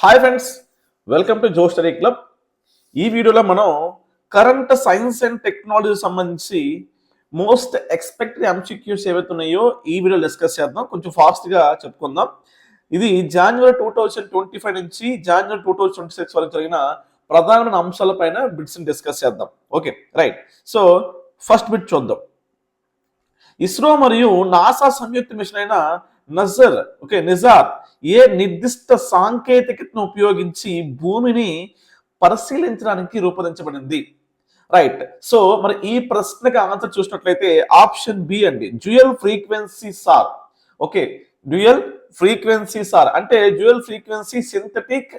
Hi friends welcome to Jo study club ఈ వీడియోలో మనం కరెంట్ సైన్స్ అండ్ టెక్నాలజీ సంబంధించి మోస్ట్ ఎక్స్పెక్టెడ్ ఎంసీక్యూస్ ఏవైతే ఉన్నాయో ఈ వీడియో డిస్కస్ చేద్దాం. కొంచెం ఫాస్ట్గా చెప్పుకుందాం. ఇది జనవరి టూ థౌజండ్ ట్వంటీ ఫైవ్ నుంచి జనవరి టూ థౌజండ్ ట్వంటీ సిక్స్ వరకు జరిగిన ప్రధానమైన అంశాలపైన బిట్స్ని డిస్కస్ చేద్దాం. Okay right so first bit చూద్దాం. ఇస్రో మరియు నాసా సంయుక్త మిషన్ అయిన నజర్ ఓకే నిజార్ ఏ నిర్దిష్ట సాంకేతికతను ఉపయోగించి భూమిని పరిశీలించడానికి రూపొందించబడింది? రైట్ సో మరి ఈ ప్రశ్నకి ఆన్సర్ చూసినట్లయితే ఆప్షన్ బి అండి. Dual frequency sir okay dual frequency sir అంటే dual frequency synthetic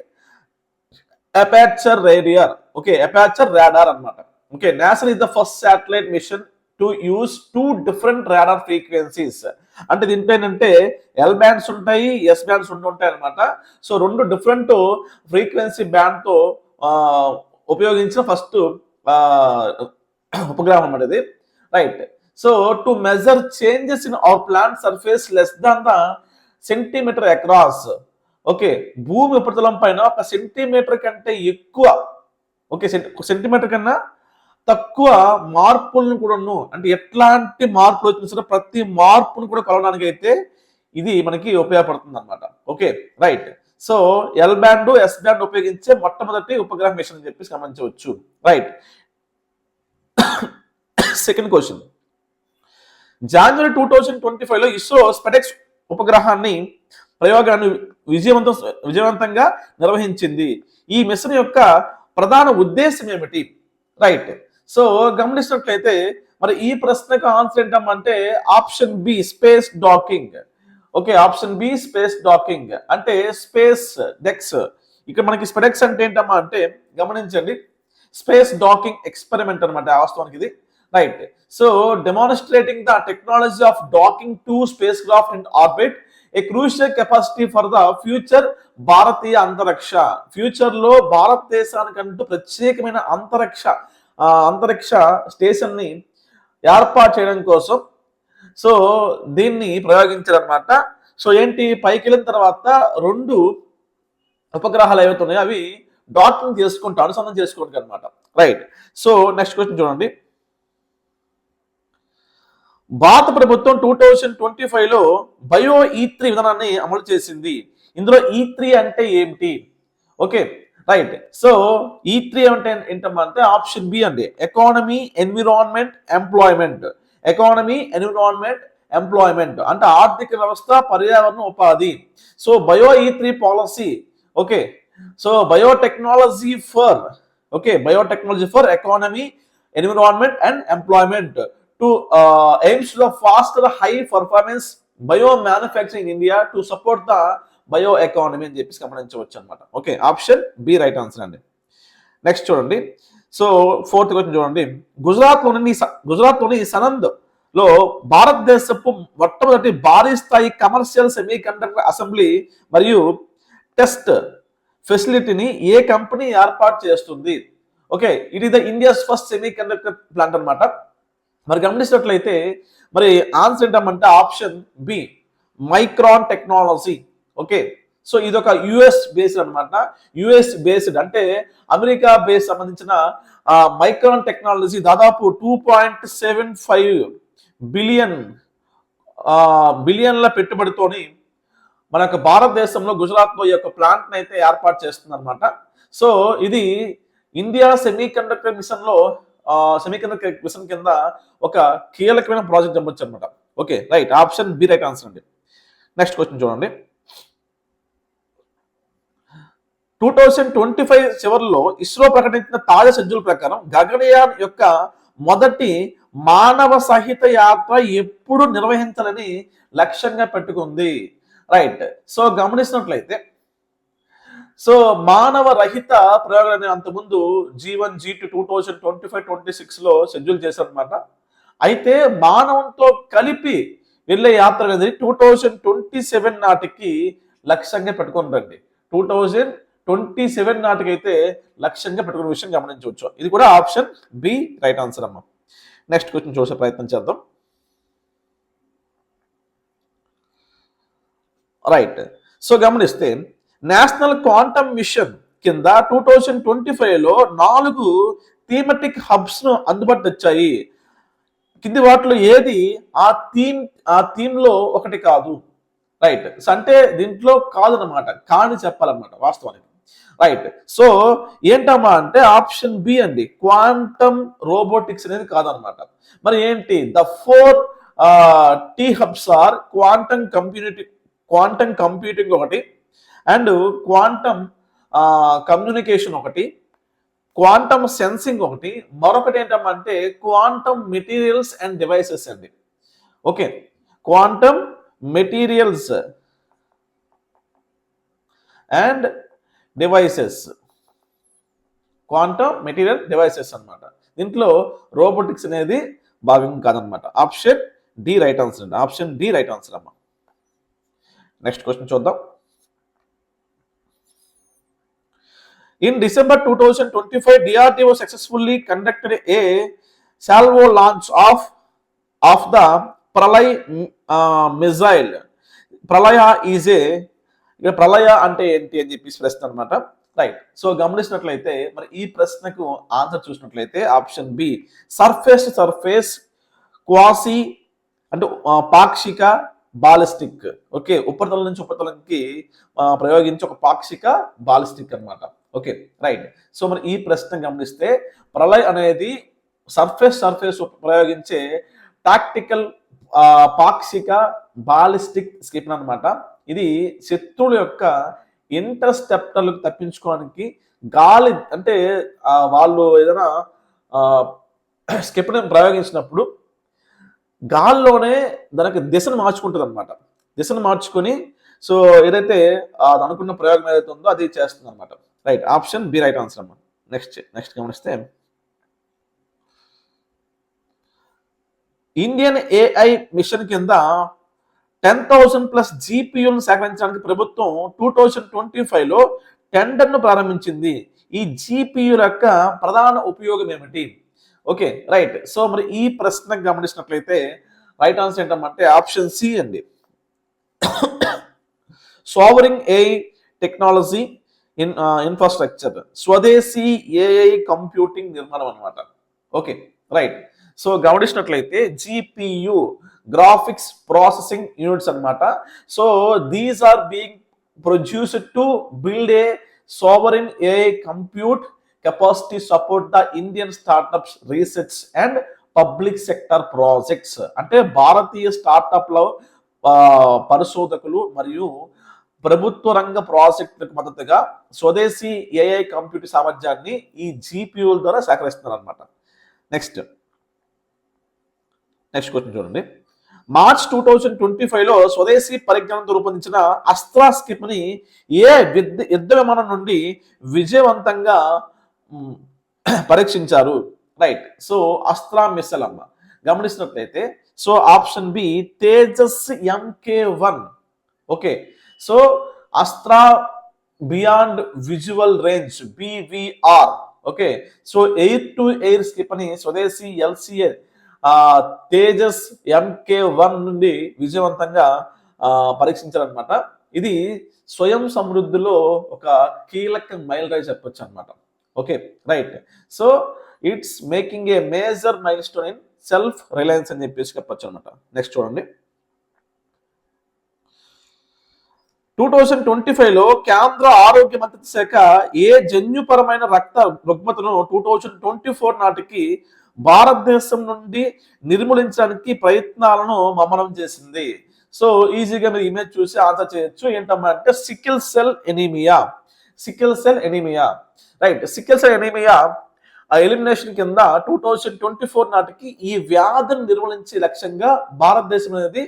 aperture radar okay aperture radar అన్నమాట. Okay national is the first satellite mission to use two different radar frequencies అంటే దీంట్లో ఏంటంటే L bands ఉంటాయి S bands ఉంటుంటాయి అనమాట so రెండు different frequency బ్యాండ్తో ఉపయోగించిన ఫస్ట్ ఉపగ్రహం అన్నమాట ఇది. Right so to measure changes in our planet surface less than the centimetre across okay భూమి ఉపరితలం పైన ఒక సెంటీమీటర్ కంటే ఎక్కువ ఓకే సెంటీమీటర్ కన్నా తక్కువ మార్పులను కూడాను అంటే ఎట్లాంటి మార్పులు వచ్చినా సరే ప్రతి మార్పును కూడా కొలవడానికి అయితే ఇది మనకి ఉపయోగపడుతుంది అనమాట okay right. So L band S band ఉపయోగించే మొట్టమొదటి ఉపగ్రహ మిషన్ అని చెప్పేసి గమనించవచ్చు. రైట్. సెకండ్ క్వశ్చన్ జనవరి టూ థౌజండ్ ట్వంటీ ఫైవ్లో ఇస్రో స్పెటెక్స్ ఉపగ్రహాన్ని ప్రయోగాన్ని విజయవంతం విజయవంతంగా నిర్వహించింది. ఈ మిషన్ యొక్క ప్రధాన ఉద్దేశం ఏమిటి? రైట్. సో గమనించినట్లయితే మరి ఈ ప్రశ్నకు ఆన్సర్ ఏంటంటే option B space docking. Okay option B space docking. అంటే స్పేస్ డెక్స్. ఇక్కడ మనకి స్పెడెక్స్ అంటే ఏంటమ్మా అంటే గమనించండి. స్పేస్ డాకింగ్ ఎక్స్పెరిమెంట్ అనమాట వాస్తవానికి ఇది. Right. So demonstrating the technology of docking two spacecraft in orbit a crucial capacity for the future భారతీయ అంతరిక్ష ఫ్యూచర్లో భారతదేశానికంటూ ప్రత్యేకమైన అంతరిక్ష అంతరిక్ష స్టేషన్ని ఏర్పాటు చేయడం కోసం. సో దీన్ని ప్రయోగించారనమాట సో ఏంటి? పైకి వెళ్ళిన తర్వాత రెండు ఉపగ్రహాలు ఏవైతున్నాయో అవి డాకింగ్ చేసుకుంటూ అనుసంధానం చేసుకుంటాయి అనమాట రైట్. సో నెక్స్ట్ క్వశ్చన్ చూడండి. భారత ప్రభుత్వం టూ థౌజండ్ ట్వంటీ ఫైవ్లో బయో ఈ త్రీ విధానాన్ని అమలు చేసింది. ఇందులో ఈ త్రీ అంటే ఏమిటి? Okay. Right so E three అంటే ఏంటంటే ఆప్షన్ బి అండి. Economy environment employment economy environment employment అంటే ఆర్థిక వ్యవస్థ పర్యావరణ ఉపాధి. So bio E three policy okay so biotechnology for okay biotechnology for economy environment and employment to aims the fast high performance bio manufacturing India to support the bio economy అని చెప్పేసి గమనించవచ్చు అనమాట okay option B right answer అండి. Next చూడండి. So fourth question చూడండి. గుజరాత్లోని గుజరాత్లోని సనంద్లో భారతదేశపు మొట్టమొదటి భారీ స్థాయి కమర్షియల్ సెమీ కండక్టర్ అసెంబ్లీ మరియు టెస్ట్ ఫెసిలిటీని ఏ కంపెనీ ఏర్పాటు చేస్తుంది? Okay it is the India's first semiconductor plant అనమాట మరి గమనించినట్లయితే మరి ఆన్సర్ ఏంటంటే option B Micron technology. Okay. So ఇది ఒక యుఎస్ బేస్డ్ అనమాట యుఎస్ బేస్డ్ అంటే అమెరికా బేస్ సంబంధించిన మైక్రాన్ టెక్నాలజీ దాదాపు two point seven five billion బిలియన్ల పెట్టుబడితోని మన యొక్క భారతదేశంలో గుజరాత్లో ఈ యొక్క ప్లాంట్ని అయితే ఏర్పాటు చేస్తుంది అనమాట సో ఇది ఇండియా సెమీ కండక్టర్ మిషన్లో సెమీ కండక్టర్ మిషన్ కింద ఒక కీలకమైన ప్రాజెక్ట్ చెప్పొచ్చు అనమాట okay right. Option B right answer అండి. నెక్స్ట్ క్వశ్చన్ చూడండి. టూ థౌజండ్ ట్వంటీ ఫైవ్ చివరిలో ఇస్రో ప్రకటించిన తాజా షెడ్యూల్ ప్రకారం గగనయాన్ యొక్క మొదటి మానవ సహిత యాత్ర ఎప్పుడు నిర్వహించాలని లక్ష్యంగా పెట్టుకుంది. రైట్ సో గమనించినట్లయితే సో మానవ రహిత ప్రయోగాన్ని అంతకుముందు G one G two two thousand twenty five twenty సిక్స్లో షెడ్యూల్ చేశారనమాట అయితే మానవంతో కలిపి వెళ్ళే యాత్ర అనేది టూ థౌజండ్ ట్వంటీ సెవెన్ నాటికి లక్ష్యంగా పెట్టుకుని రండి టూ థౌజండ్ ట్వంటీ సెవెన్ నాటికైతే లక్ష్యంగా పెట్టుకునే విషయం గమనించవచ్చు. ఇది కూడా ఆప్షన్ బి రైట్ ఆన్సర్ అమ్మ. నెక్స్ట్ క్వశ్చన్ చూసే ప్రయత్నం చేద్దాం. రైట్. సో గమనిస్తే నేషనల్ క్వాంటమ్ మిషన్ కింద టూ థౌజండ్ ట్వంటీ ఫైవ్లో నాలుగు థీమటిక్ హబ్స్ను అందుబాటు వచ్చాయి కింది వాటిలో ఏది ఆ థీమ్ ఆ థీమ్లో ఒకటి కాదు. రైట్. అంటే దీంట్లో కాదనమాట కాని చెప్పాలన్నమాట వాస్తవానికి. రైట్ సో ఏంటమ్మా అంటే ఆప్షన్ బి అండి. క్వాంటమ్ రోబోటిక్స్ అనేది కాదనమాట. మరి ఏంటి? The four T hubs are quantum computing quantum computing ఒకటి అండ్ క్వాంటమ్ కమ్యూనికేషన్ ఒకటి క్వాంటమ్ సెన్సింగ్ ఒకటి. మరొకటి ఏంటంటే క్వాంటమ్ మెటీరియల్స్ అండ్ డివైసెస్ అండి. Okay quantum materials and devices quantum material devices అన్నమాట. దీంట్లో రోబోటిక్స్ అనేది భాగం కాదనమాట ఆప్షన్ డి రైట్ ఆన్సర్ అండి. ఆప్షన్ డి రైట్ ఆన్సర్ అమ్మా. నెక్స్ట్ క్వశ్చన్ చూద్దాం. In December 2025, DRDO successfully conducted a salvo launch of, of the Pralay uh, missile Pralay is a ఇక ప్రళయ అంటే ఏంటి అని చెప్పేసి ప్రశ్న అనమాట రైట్ సో గమనించినట్లయితే మరి ఈ ప్రశ్నకు ఆన్సర్ చూసినట్లయితే option B surface surface quasi అంటే పాక్షిక బాలిస్టిక్ ఓకే ఉపరితలం నుంచి ఉపరితలంకి ప్రయోగించి ప్రయోగించే ఒక పాక్షిక బాలిస్టిక్ అనమాట ఓకే రైట్ సో మరి ఈ ప్రశ్న గమనిస్తే ప్రళయ్ అనేది సర్ఫేస్ సర్ఫేస్ ప్రయోగించే టాక్టికల్ పాక్షిక బాలిస్టిక్ స్కిప్ అనమాట ఇది శత్రువుల యొక్క ఇంటర్స్టెప్టర్లకు తప్పించుకోవడానికి గాలి అంటే వాళ్ళు ఏదైనా స్కెప్ని ప్రయోగించినప్పుడు గాల్లోనే దానికి దిశను మార్చుకుంటుంది అనమాట దిశను మార్చుకొని సో ఏదైతే అది అనుకున్న ప్రయోగం ఏదైతే ఉందో అది చేస్తుంది అనమాట right option B right answer అమ్మా నెక్స్ట్ నెక్స్ట్ గమనిస్తే ఇండియన్ ఏఐ మిషన్ కింద టెన్ థౌసండ్ ప్లస్ జీపీయూలను సేకరించడానికి ప్రభుత్వం టూ థౌజండ్ ట్వంటీ ఫైవ్లో టెండర్ను ప్రారంభించింది. ఈ జీపీయూల యొక్క ప్రధాన ఉపయోగం ఏమిటి? Okay right. సో మరి ఈ ప్రశ్నకు గమనించినట్లయితే రైట్ ఆన్సర్ ఏంటంటే ఆప్షన్ సి అండి. Sovereign a technology in infrastructure స్వదేశీ ఏఐ కంప్యూటింగ్ నిర్మాణం అనమాట ఓకే రైట్. సో గమనించినట్లయితే జిపియు గ్రాఫిక్స్ ప్రాసెసింగ్ యూనిట్స్ అన్నమాట. So these are being produced to build a sovereign AI compute capacity support the Indian startups research and public sector projects అంటే భారతీయ స్టార్టప్లో పరిశోధకులు మరియు ప్రభుత్వ రంగ ప్రాజెక్టులకు మద్దతుగా స్వదేశీ ఏఐ కంప్యూటర్ సామర్థ్యాన్ని ఈ జీపీయూల ద్వారా సేకరిస్తున్నారు అనమాట నెక్స్ట్ నెక్స్ట్ క్వశ్చన్ చూడండి. మార్చ్ టూ థౌజండ్ ట్వంటీ ఫైవ్లో స్వదేశీ పరిజ్ఞానంతో రూపొందించిన అస్త్రా స్కిప్ని ఏ యుద్ధ విమానం నుండి విజయవంతంగా పరీక్షించారు? రైట్ సో అస్త్రా మిస్సల్ అమ్మ. గమనించినట్లయితే so option B Tejas MK one okay so Astra beyond visual range BVR okay so air to air skip అని స్వదేశీ ఎల్సిఏ తేజస్ ఎంకే వన్ నుండి విజయవంతంగా పరీక్షించారనమాట ఇది స్వయం సమృద్ధిలో ఒక కీలక మైల్ రాయి చెప్పొచ్చు అనమాట okay right. So it's making a major milestone in self reliance అని చెప్పేసి చెప్పొచ్చు అనమాట నెక్స్ట్ చూడండి. టూ థౌజండ్ ట్వంటీ ఫైవ్లో కేంద్ర ఆరోగ్య మంత్రిత్వ శాఖ ఏ జన్యుపరమైన రక్త రుగ్మతను టూ థౌజండ్ ట్వంటీ ఫోర్ నాటికి భారతదేశం నుండి నిర్మూలించడానికి ప్రయత్నాలను మమనం చేసింది. సో ఈజీగా మీరు ఇమేజ్ చూసి ఆన్సర్ చేయొచ్చు. ఏంటంటే sickle cell anaemia. Sickle cell anaemia. Right sickle cell anaemia ఆ ఎలిమినేషన్ కింద టూ థౌజండ్ ట్వంటీ ఫోర్ నాటికి ఈ వ్యాధిని నిర్మూలించే లక్ష్యంగా భారతదేశం అనేది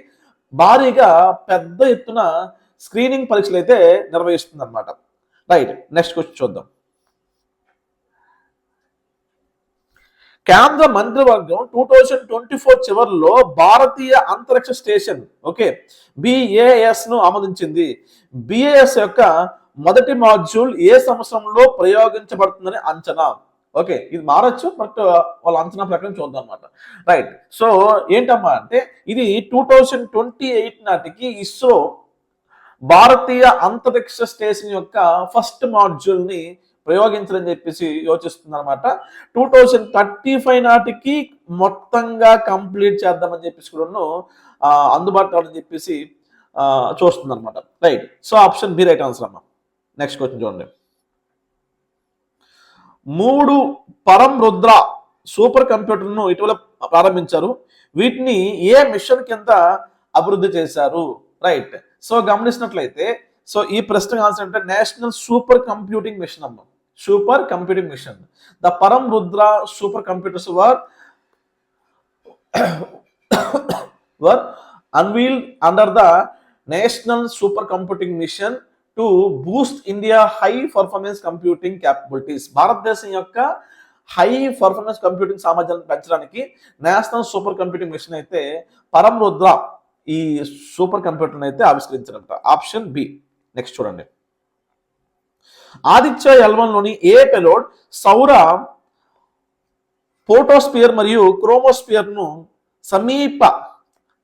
భారీగా పెద్ద ఎత్తున స్క్రీనింగ్ పరీక్షలు అయితే నిర్వహిస్తుంది అనమాట రైట్ నెక్స్ట్ క్వశ్చన్ చూద్దాం. కేంద్ర మంత్రివర్గం టూ థౌజండ్ ట్వంటీ ఫోర్ చివరిలో భారతీయ అంతరిక్ష స్టేషన్ ఓకే బిఏఎస్ను ఆమోదించింది. బిఏఎస్ యొక్క మొదటి మాడ్యూల్ ఏ సంవత్సరంలో ప్రయోగించబడుతుందని అంచనా. ఓకే ఇది మారచ్చు బట్ వాళ్ళ అంచనా ప్రకారం చూద్దాం అనమాట రైట్ సో ఏంటమ్మా అంటే ఇది టూ థౌజండ్ ట్వంటీ ఎయిట్ నాటికి ఇస్రో భారతీయ అంతరిక్ష స్టేషన్ యొక్క ఫస్ట్ మాడ్యూల్ ని చెప్పేసి యోచిస్తుందనమాట టూ థౌజండ్ థర్టీ ఫైవ్ నాటికి మొత్తంగా కంప్లీట్ చేద్దామని చెప్పేసి కూడా అందుబాటులో అని చెప్పేసి చూస్తుందన్నమాట. Right. So option B right answer అమ్మా. నెక్స్ట్ క్వశ్చన్ చూడండి. మూడు పరం రుద్ర సూపర్ కంప్యూటర్ను ఇటీవల ప్రారంభించారు. వీటిని ఏ మిషన్ కింద అభివృద్ధి చేశారు? రైట్. సో గమనించినట్లయితే సో ఈ ప్రశ్న ఆన్సర్ అంటే నేషనల్ సూపర్ కంప్యూటింగ్ మిషన్ అమ్మ. Supercomputing mission. The Param Rudra supercomputers were were unveiled under the national supercomputing mission to boost India high performance computing capabilities. భారతదేశం యొక్క హై పర్ఫార్మెన్స్ కంప్యూటింగ్ సామర్థ్యాన్ని పెంచడానికి national super computing machine అయితే పరం రుద్ర ఈ super computer అయితే ఆవిష్కరించారంట. Option B. Next చూడండి. ఆదిత్య ఎల్వన్లోని ఏ పెలోడ్ సౌర ఫోటోస్పియర్ మరియు క్రోమోస్పియర్ను సమీప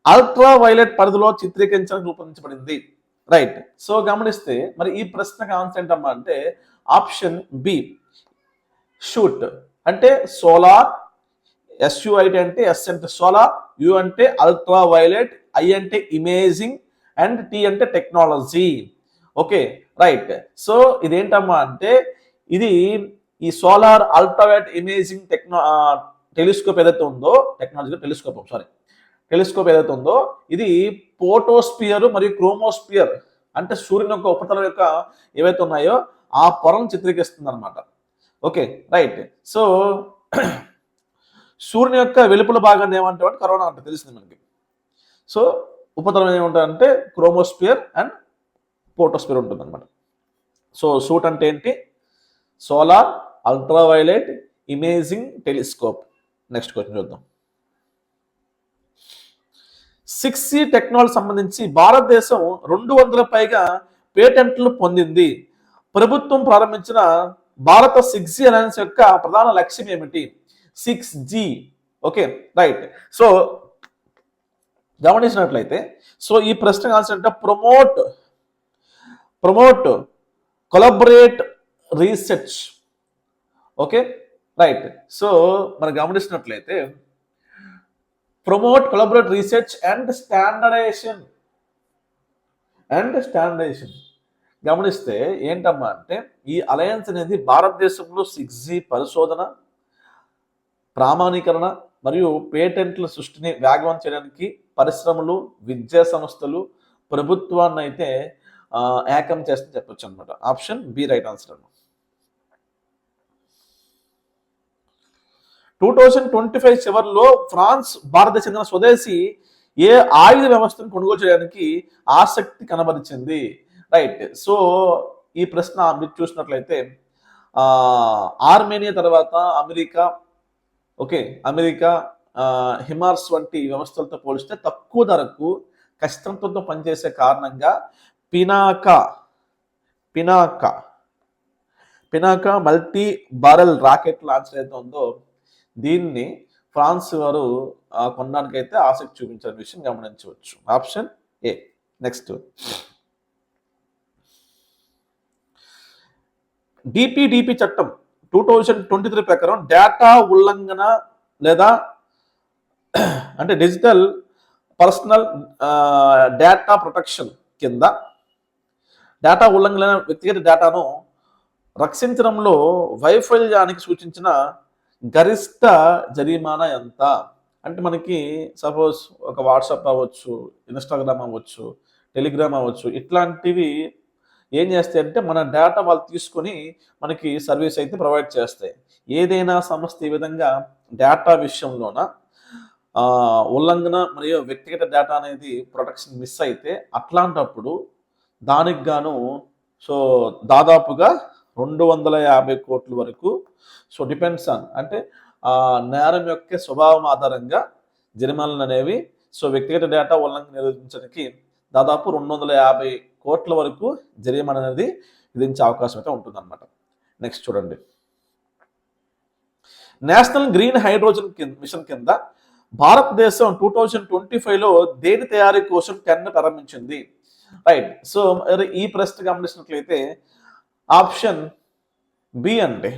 అల్ట్రా వైలెట్ పరిధిలో చిత్రీకరించడానికి రూపొందించబడింది. రైట్. సో గమనిస్తే మరి ఈ ప్రశ్నకు ఆన్సర్ ఏంటమ్మా అంటే ఆప్షన్ బి షూట్. అంటే సోలార్ ఎస్యుఐటి అంటే ఎస్ అంటే సోలార్ యు అంటే అల్ట్రా వైలెట్ ఐ అంటే ఇమేజింగ్ అండ్ టీ అంటే టెక్నాలజీ. Okay right. సో ఇదేంటమ్మా అంటే ఇది ఈ solar ultraviolet imaging techno telescope ఏదైతే ఉందో టెక్నాలజీ టెలిస్కోప్ సారీ టెలిస్కోప్ ఏదైతే ఉందో ఇది పోటోస్పియర్ మరియు క్రోమోస్పియర్ అంటే సూర్యుని యొక్క ఉపరితలం యొక్క ఏవైతే ఉన్నాయో ఆ పొరను చిత్రీకరిస్తుంది అనమాట ఓకే రైట్. సో సూర్యుని యొక్క వెలుపుల భాగాన్ని ఏమంటే కరోనా అంటే తెలిసింది మనకి. సో ఉపతలం ఏముంటుందంటే క్రోమోస్పియర్ అండ్ పోటోస్పియర్ ఉంటుంది అనమాట సో సూట్ అంటే ఏంటి? Solar ultraviolet imaging telescope. Next question చూద్దాం. సిక్స్ సి టెక్నాలజీ సంబంధించి భారతదేశం రెండు వందల పైగా పేటెంట్లు పొందింది. ప్రభుత్వం ప్రారంభించిన భారత సిక్స్ జీ అలయన్స్ యొక్క ప్రధాన లక్ష్యం ఏమిటి? Six G. Okay right. So గమనించినట్లయితే సో ఈ ప్రశ్న ఆన్సర్ అంటే promote promote collaborate research okay right so మనం గమనిస్తున్నట్లయితే promote collaborate research and standardisation and standardisation గమనిస్తే ఏంటమ్మా అంటే ఈ అలయన్స్ అనేది భారతదేశంలో సిక్స్ జీ పరిశోధన ప్రామాణీకరణ మరియు పేటెంట్ల సృష్టిని వేగవంతం చేయడానికి పరిశ్రమలు విద్యా సంస్థలు ప్రభుత్వాన్ని అయితే ఏకం చేస్తే చెప్పొచ్చు అనమాట option B right answer two thousand twenty five చివరిలో ఫ్రాన్స్ భారతదేశం చెందిన స్వదేశీ ఏ ఆయుధ వ్యవస్థను కొనుగోలు చేయడానికి ఆసక్తి కనబరిచింది? రైట్. సో ఈ ప్రశ్న మీరు చూసినట్లయితే ఆర్మేనియా తర్వాత అమెరికా ఓకే అమెరికా హిమార్స్ వంటి వ్యవస్థలతో పోలిస్తే తక్కువ ధరకు కష్టంతో పనిచేసే కారణంగా Pinaka Pinaka Pinaka multi barrel rocket launch ఏదైతే ఉందో దీన్ని ఫ్రాన్స్ వారు కొనడానికైతే ఆసక్తి చూపించిన విషయం గమనించవచ్చు. Option A. నెక్స్ట్. డిపిడిపి చట్టం టూ థౌజండ్ ట్వంటీ త్రీ ప్రకారం డేటా ఉల్లంఘన లేదా అంటే డిజిటల్ పర్సనల్ డేటా ప్రొటెక్షన్ కింద డేటా ఉల్లంఘన వ్యక్తిగత డేటాను రక్షించడంలో వైఫల్యానికి సూచించిన గరిష్ట జరిమానా ఎంత? అంటే మనకి సపోజ్ ఒక వాట్సాప్ అవ్వచ్చు ఇన్స్టాగ్రామ్ అవ్వచ్చు టెలిగ్రామ్ అవ్వచ్చు ఇట్లాంటివి ఏం చేస్తాయి అంటే మన డేటా వాళ్ళు తీసుకొని మనకి సర్వీస్ అయితే ప్రొవైడ్ చేస్తాయి. ఏదైనా సంస్థ ఈ విధంగా డేటా విషయంలోన ఉల్లంఘన మరియు వ్యక్తిగత డేటా అనేది ప్రొటెక్షన్ మిస్ అయితే అట్లాంటప్పుడు దానికి గాను సో దాదాపుగా రెండు వందల యాభై కోట్ల వరకు సో డిపెండ్స్ ఆన్ అంటే ఆ నేరం యొక్క స్వభావం ఆధారంగా జరిమానాలు అనేవి సో వ్యక్తిగత డేటా ఉల్లంఘన నిరోధించడానికి దాదాపు రెండు వందల యాభై కోట్ల వరకు జరిమానా అనేది విధించే అవకాశం అయితే ఉంటుందన్నమాట. నెక్స్ట్ చూడండి. నేషనల్ గ్రీన్ హైడ్రోజన్ కింద మిషన్ కింద భారతదేశం టూ థౌజండ్ ట్వంటీ ఫైవ్లో దేని తయారీ కోసం టెన్ ప్రారంభించింది? రైట్ సో మరి ఈ ప్రశ్న గమనించినట్లయితే ఆప్షన్ బి అండి.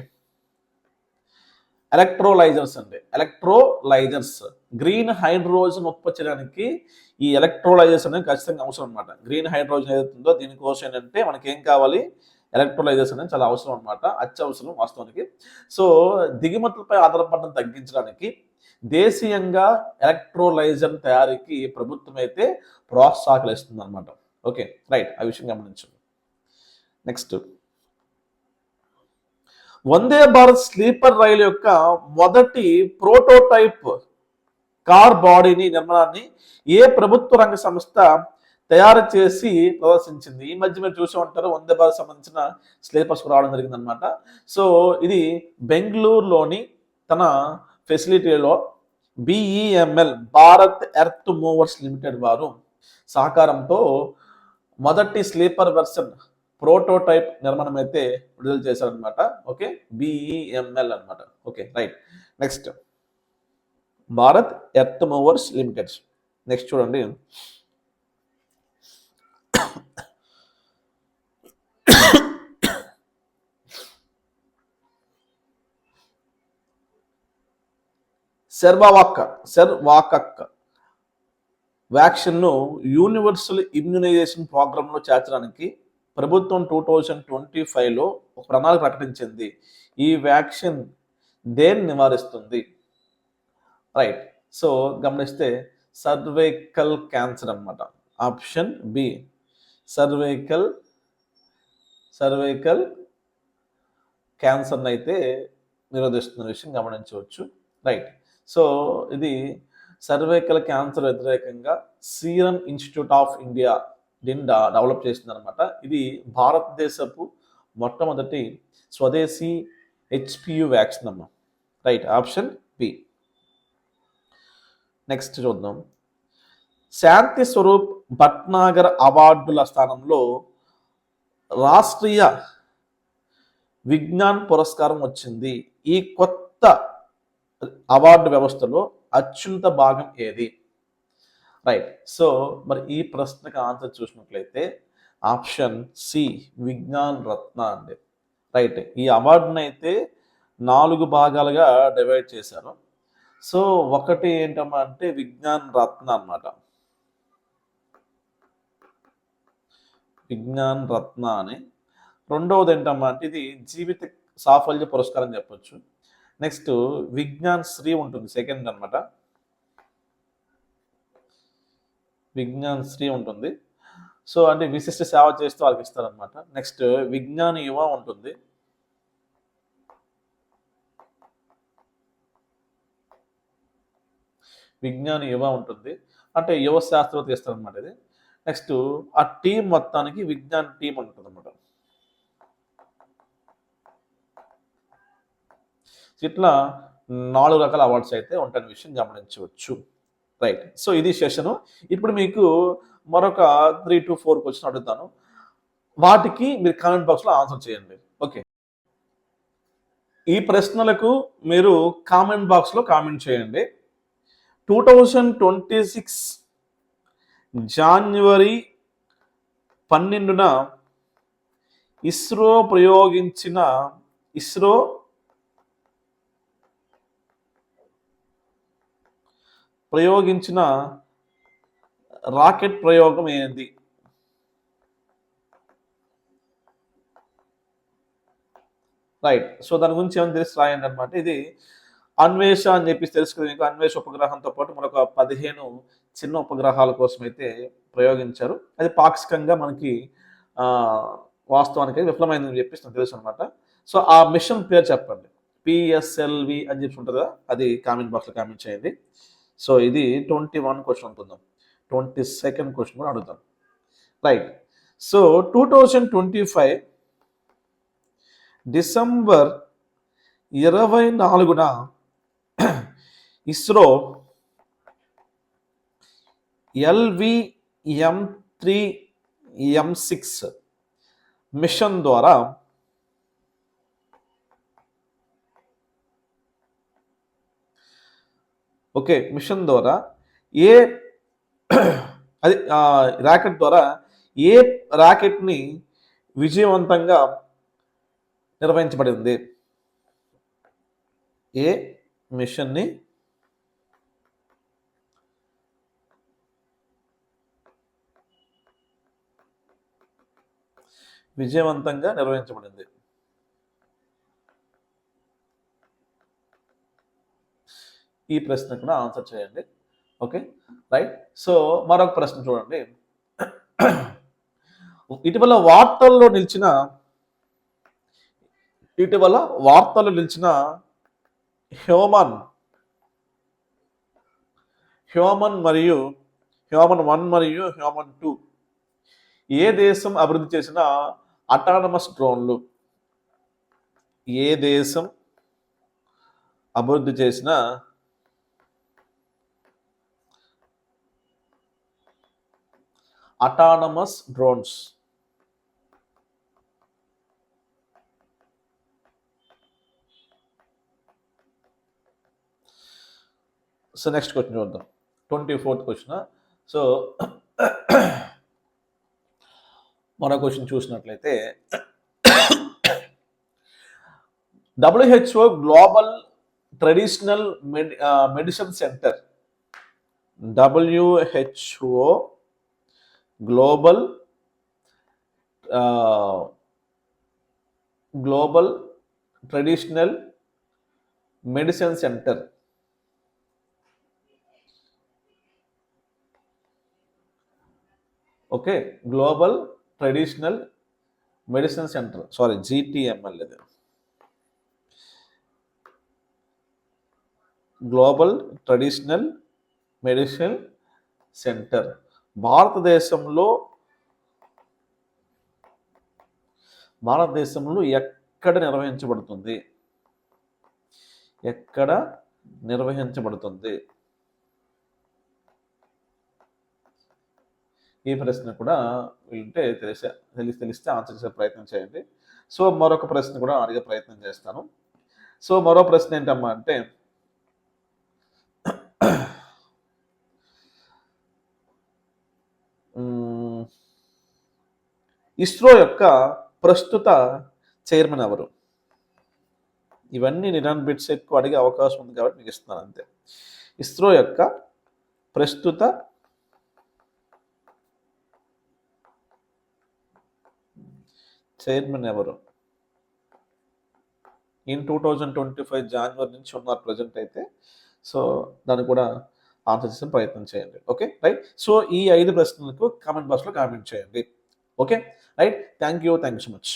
ఎలక్ట్రోలైజర్స్ అండి. ఎలక్ట్రోలైజర్స్ గ్రీన్ హైడ్రోజన్ ఉత్పత్తి చేయడానికి ఈ ఎలక్ట్రోలైజర్స్ అనేది ఖచ్చితంగా అవసరం అనమాట గ్రీన్ హైడ్రోజన్ ఏదైతుందో దీనికోసం ఏంటంటే మనకి ఏం కావాలి? ఎలక్ట్రోలైజర్స్ అనేది చాలా అవసరం అనమాట అత్యవసరం వాస్తవానికి. సో దిగుమతులపై ఆధారపడడం తగ్గించడానికి దేశీయంగా ఎలక్ట్రోలైజర్ తయారీకి ప్రభుత్వం అయితే ప్రోత్సాహకాలు ఇస్తుంది అనమాట ఓకే రైట్ ఆ విషయం గమనించండి. నెక్స్ట్. వందే భారత్ స్లీపర్ రైలు యొక్క మొదటి ప్రోటోటైప్ కార్ బాడీని నిర్మాణాన్ని ఏ ప్రభుత్వ రంగ సంస్థ తయారు చేసి ప్రదర్శించింది? ఈ మధ్య మీరు చూసి ఉంటారు వందే భారత్ సంబంధించిన స్లీపర్స్ రావడం జరిగిందనమాట సో ఇది బెంగళూరులోని తన ఫెసిలిటీలో BEML Bharat earth movers limited వారు సహకారంతో మొదటి స్లీపర్ వెర్షన్ ప్రోటోటైప్ నిర్మాణం అయితే విడుదల చేశారనమాట ఓకే? బిఈఎంఎల్ అనమాట okay right. Next. Bharat earth movers limited. Next చూడండి. సెర్వావాక్క సెర్వాకక్ వ్యాక్సిన్ను యూనివర్సల్ ఇమ్యునైజేషన్ ప్రోగ్రాంలో చేర్చడానికి ప్రభుత్వం టూ థౌజండ్ ట్వంటీ ఫైవ్లో ఒక ప్రణాళిక ప్రకటించింది. ఈ వ్యాక్సిన్ దేన్ని నివారిస్తుంది? రైట్. సో గమనిస్తే సర్వైకల్ క్యాన్సర్ అన్నమాట. ఆప్షన్ బి సర్వైకల్ సర్వైకల్ క్యాన్సర్ని అయితే నిరోధిస్తున్న విషయం గమనించవచ్చు. రైట్. సో ఇది సర్వేకల క్యాన్సర్ వ్యతిరేకంగా సీరం ఇన్స్టిట్యూట్ ఆఫ్ ఇండియా దీన్ని డెవలప్ చేసింది అనమాట ఇది భారతదేశపు మొట్టమొదటి స్వదేశీ హెచ్పియు వ్యాక్సిన్ అమ్మ. Right option B. నెక్స్ట్ చూద్దాం. శాంతి స్వరూప్ భట్నాగర్ అవార్డుల స్థానంలో రాష్ట్రీయ విజ్ఞాన్ పురస్కారం వచ్చింది. ఈ కొత్త అవార్డు వ్యవస్థలో అత్యున్నత భాగం ఏది? రైట్. సో మరి ఈ ప్రశ్నకు ఆన్సర్ చూసినట్లయితే ఆప్షన్ సి విజ్ఞాన్ రత్న అండి. రైట్. ఈ అవార్డుని అయితే నాలుగు భాగాలుగా డివైడ్ చేశారు. సో ఒకటి ఏంటమ్మా అంటే విజ్ఞాన్ రత్న అన్నమాట. విజ్ఞాన్ రత్న అని. రెండవది ఏంటమ్మా అంటే ఇది జీవిత సాఫల్య పురస్కారం చెప్పొచ్చు. నెక్స్ట్ విజ్ఞాన్ శ్రీ ఉంటుంది సెకండ్ అన్నమాట. విజ్ఞాన్ శ్రీ ఉంటుంది. సో అంటే విశిష్ట సేవ చేస్తూ వాళ్ళకి ఇస్తారనమాట నెక్స్ట్ విజ్ఞాన యువ ఉంటుంది. విజ్ఞాన యువ ఉంటుంది. అంటే యువ శాస్త్రవేత్త ఇస్తారనమాట ఇది. నెక్స్ట్ ఆ టీం మొత్తానికి విజ్ఞాన్ టీం ఉంటుంది అనమాట ఇట్లా నాలుగు రకాల అవార్డ్స్ అయితే ఉంటాయని విషయం గమనించవచ్చు. రైట్. సో ఇది సెషను. ఇప్పుడు మీకు మరొక త్రీ టు ఫోర్ క్వశ్చన్ అడుగుతాను. వాటికి మీరు కామెంట్ బాక్స్లో ఆన్సర్ చేయండి. ఓకే. ఈ ప్రశ్నలకు మీరు కామెంట్ బాక్స్లో కామెంట్ చేయండి. Two thousand twenty six January పన్నెండున ఇస్రో ప్రయోగించిన ఇస్రో ప్రయోగించిన రాకెట్ ప్రయోగం ఏంది రైట్. సో దాని గురించి ఏమైనా తెలిసి రాయండి అనమాట ఇది అన్వేష అని చెప్పేసి తెలుసుకుని మీకు. అన్వేష ఉపగ్రహంతో పాటు మరొక పదిహేను చిన్న ఉపగ్రహాల కోసం అయితే ప్రయోగించారు. అది పాక్షికంగా మనకి వాస్తవానికి విఫలమైందని చెప్పేసి నాకు తెలుసు అనమాట సో ఆ మిషన్ పేరు చెప్పండి. పిఎస్ఎల్వి అని చెప్పి ఉంటుంది కదా? అది కామెంట్ బాక్స్లో కామెంట్ చేయండి. సో ఇది ట్వంటీ వన్ క్వశ్చన్ అనుకుందాం. ట్వంటీ సెకండ్ క్వశ్చన్ కూడా అడుగుతాం right. So two thousand twenty five December ఇరవై నాలుగున ISRO LVM three M six mission ద్వారా ఓకే మిషన్ ద్వారా ఏ అది ర్యాకెట్ ద్వారా ఏ ర్యాకెట్ని విజయవంతంగా నిర్వహించబడింది? ఏ మిషన్ని విజయవంతంగా నిర్వహించబడింది? ఈ ప్రశ్న కూడా ఆన్సర్ చేయండి. ఓకే? రైట్? సో మరొక ప్రశ్న చూడండి. ఇటీవల వార్తల్లో నిలిచిన ఇటీవల వార్తల్లో నిలిచిన హ్యూమన్ హ్యూమన్ మరియు హ్యూమన్ వన్ మరియు హ్యూమన్ టూ ఏ దేశం అభివృద్ధి చేసిన అటానమస్ డ్రోన్లు ఏ దేశం అభివృద్ధి చేసిన autonomous drones so next question చూద్దాం. ట్వంటీ ఫోర్త్ క్వశ్చన్ సో మన క్వశ్చన్ చూసినట్లయితే WHO global traditional medi medicine centre WHO global uh, global traditional medicine center. Okay global traditional medicine center. Sorry gtml global traditional medicine center. భారతదేశంలో భారతదేశంలో ఎక్కడ నిర్వహించబడుతుంది? ఎక్కడ నిర్వహించబడుతుంది? ఈ ప్రశ్న కూడా వింటే తెలిసే తెలిసి తెలిస్తే ఆన్సర్ చేసే ప్రయత్నం చేయండి. సో మరొక ప్రశ్న కూడా అడిగే ప్రయత్నం చేస్తాను. సో మరో ప్రశ్న ఏంటమ్మా అంటే ఇస్రో యొక్క ప్రస్తుత చైర్మన్ ఎవరు? ఇవన్నీ నిరాన్ బిట్స్ ఎక్కువ అడిగే అవకాశం ఉంది కాబట్టి మీకు ఇస్తున్నాను అంతే. ఇస్రో యొక్క ప్రస్తుత చైర్మన్ ఎవరు? In two thousand twenty five జనవరి నుంచి ఉన్నారు ప్రజెంట్ అయితే. సో దాన్ని కూడా ఆన్సర్ చేసే ప్రయత్నం చేయండి. ఓకే? రైట్? సో ఈ ఐదు ప్రశ్నలకు కామెంట్ బాక్స్లో కామెంట్ చేయండి. Okay? Right thank you thank you so much